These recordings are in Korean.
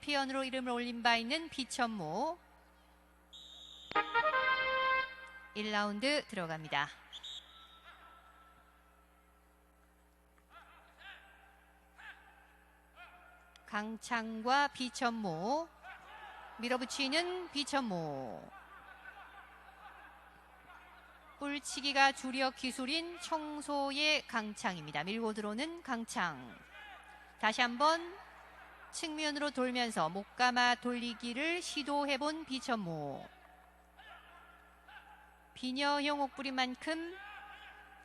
챔피언으로 이름을 올린 바 있는 비천무 1라운드 들어갑니다. 강창과 비천무 밀어붙이는 비천무 뿔치기가 주력 기술인 청소의 강창입니다. 밀고 들어오는 강창 다시 한번 측면으로 돌면서 목 감아 돌리기를 시도해본 비천무 비녀형 옥부린 만큼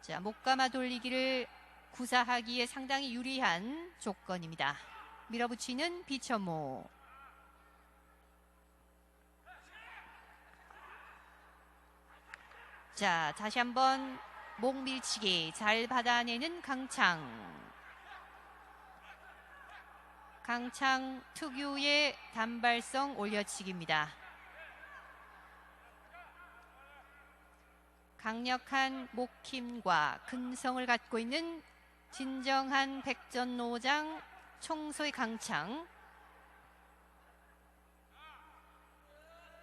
자, 목 감아 돌리기를 구사하기에 상당히 유리한 조건입니다. 밀어붙이는 비천모. 자, 다시 한번 목 밀치기 잘 받아내는 강창. 강창 특유의 단발성 올려치기입니다. 강력한 목힘과 근성을 갖고 있는 진정한 백전노장 청소의 강창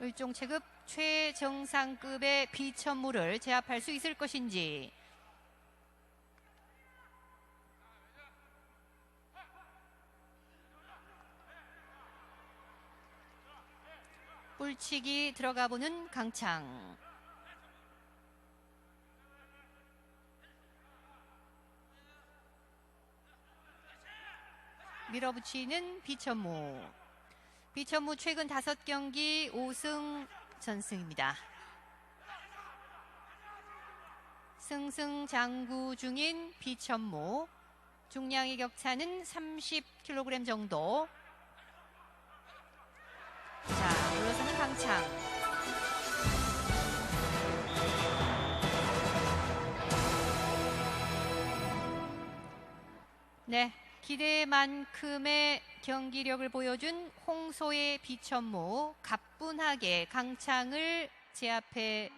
일종 체급 최정상급의 비천무를 제압할 수 있을 것인지 뿔치기 들어가 보는 강창 밀어붙이는 비천무. 비천무 최근 다섯 경기 5승 전승입니다. 승승장구 중인 비천무. 중량의 격차는 30kg 정도. 강창. 네, 기대만큼의 경기력을 보여준 홍소의 비천무 가뿐하게 강창을 제압해